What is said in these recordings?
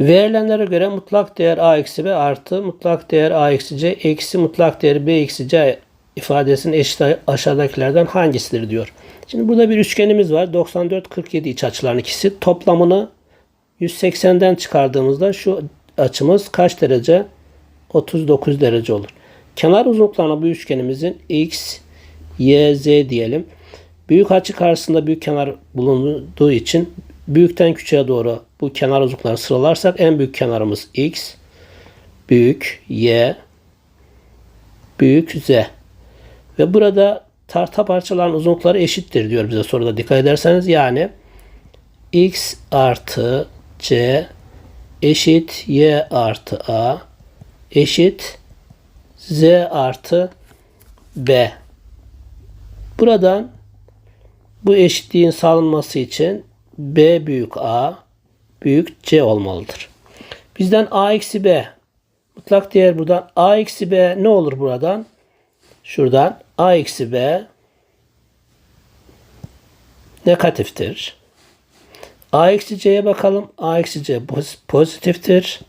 Verilenlere göre mutlak değer a eksi b artı mutlak değer a eksi c eksi mutlak değer b eksi c ifadesinin eşit aşağıdakilerden hangisidir diyor. Şimdi burada bir üçgenimiz var. 94 47 iç açıların ikisi. Toplamını 180'den çıkardığımızda şu açımız kaç derece? 39 derece olur. Kenar uzunluklarına bu üçgenimizin x, y, z diyelim. Büyük açı karşısında büyük kenar bulunduğu için büyükten küçüğe doğru bu kenar uzunlukları sıralarsak en büyük kenarımız x, büyük y, büyük z. Ve burada tahta parçaların uzunlukları eşittir diyor bize soruda dikkat ederseniz. Yani x artı c eşit y artı a eşit z artı b. Buradan bu eşitliğin sağlanması için b büyük a büyük c olmalıdır. Bizden a eksi b mutlak değer buradan a eksi b ne olur buradan? Şuradan a eksi b negatiftir. a eksi c'ye bakalım. a eksi c poz- pozitiftir.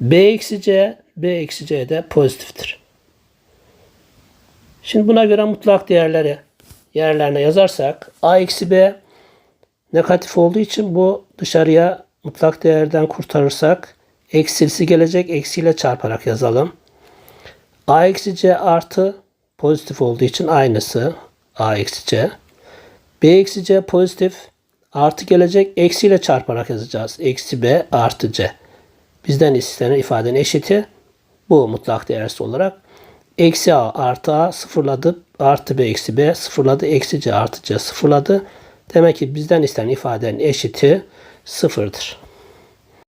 b eksi c b eksi c de pozitiftir. Şimdi buna göre mutlak değerleri yerlerine yazarsak a eksi b negatif olduğu için bu dışarıya mutlak değerden kurtarırsak eksilisi gelecek. Eksiyle çarparak yazalım. a eksi c artı pozitif olduğu için aynısı a eksi c. b eksi c pozitif artı gelecek. Eksiyle çarparak yazacağız. Eksi b artı c. Bizden istenen ifadenin eşiti bu mutlak değersi olarak. Eksi a artı a sıfırladı. Artı b eksi b sıfırladı. Eksi c artı c sıfırladı. Demek ki bizden istenen ifadenin eşiti sıfırdır.